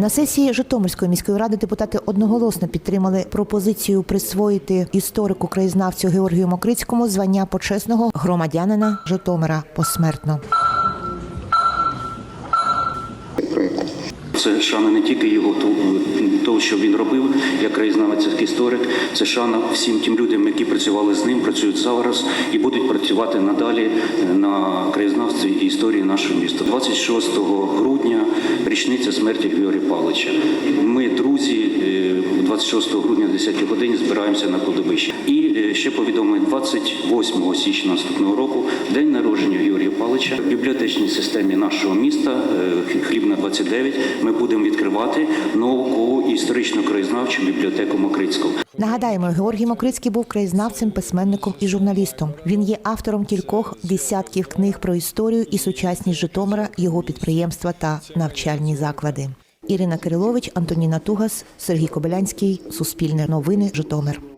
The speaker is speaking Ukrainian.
На сесії Житомирської міської ради депутати одноголосно підтримали пропозицію присвоїти історику краєзнавцю Георгію Мокрицькому звання почесного громадянина Житомира посмертно. Це шана не тільки його того, що він робив, як краєзнавець, як історик. Це шана всім тим людям, які працювали з ним, працюють зараз і будуть працювати надалі на краєзнавстві і історії нашого міста. 26 грудня смерті Георгія Павловича. Ми, е, 26 грудня о 10 годині збираємося на кладовище. І е, ще повідомлення 28 січня наступного року, день народження Георгія Павловича. В бібліотечній системі нашого міста е, Хлібна 29 ми будемо відкривати наукову і історично краєзнавчу бібліотеку Мокрицького. Нагадаємо, Георгій Мокрицький був краєзнавцем, письменником і журналістом. Він є автором кількох десятків книг про історію і сучасність Житомира, його підприємства та навчальні заклади. Ірина Кирилович, Антоніна Тугас, Сергій Кобилянський, Суспільне новини, Житомир.